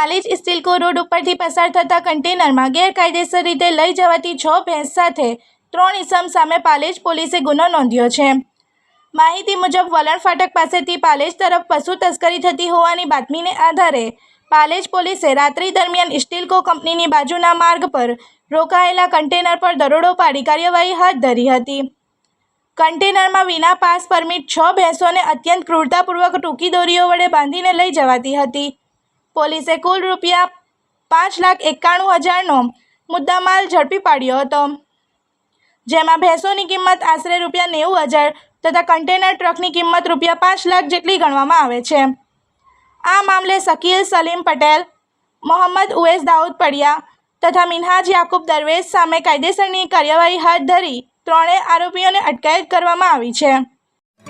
Palej સ્ટીલકો road ઉપરથી પસાર થતા કન્ટેનરમાં ગેરકાયદેસર રીતે લઈ જવાતી છ ભેંસ સાથે ત્રણ ઇસમ સામે પાલેજ પોલીસે ગુનો નોંધ્યો છે. માહિતી મુજબ, વલણ ફાટક પાસેથી પાલેજ તરફ પશુ તસ્કરી થતી હોવાની બાતમીને આધારે પાલેજ પોલીસે રાત્રિ દરમિયાન સ્ટીલકો કંપનીની બાજુના માર્ગ પર રોકાયેલા કન્ટેનર પર દરોડો પાડી કાર્યવાહી હાથ ધરી હતી. કન્ટેનરમાં વિના પાસ પરમિટ છ ભેંસોને અત્યંત ક્રૂરતાપૂર્વક ટૂંકી દોરીઓ વડે બાંધીને લઈ જવાતી હતી. પોલીસે કુલ રૂપિયા પાંચ લાખ એકાણું હજારનો મુદ્દામાલ ઝડપી પાડ્યો હતો. જેમાં ભેંસોની કિંમત આશરે રૂપિયા નેવું હજાર તથા કન્ટેનર ટ્રકની કિંમત રૂપિયા પાંચ લાખ જેટલી ગણવામાં આવે છે. આ મામલે શકીલ સલીમ પટેલ, મોહમ્મદ ઉવેસ દાઉદ પડિયા તથા મિનહાજ યાકુબ દરવેશ સામે કાયદેસરની કાર્યવાહી હાથ ધરી ત્રણેય આરોપીઓને અટકાયત કરવામાં આવી છે.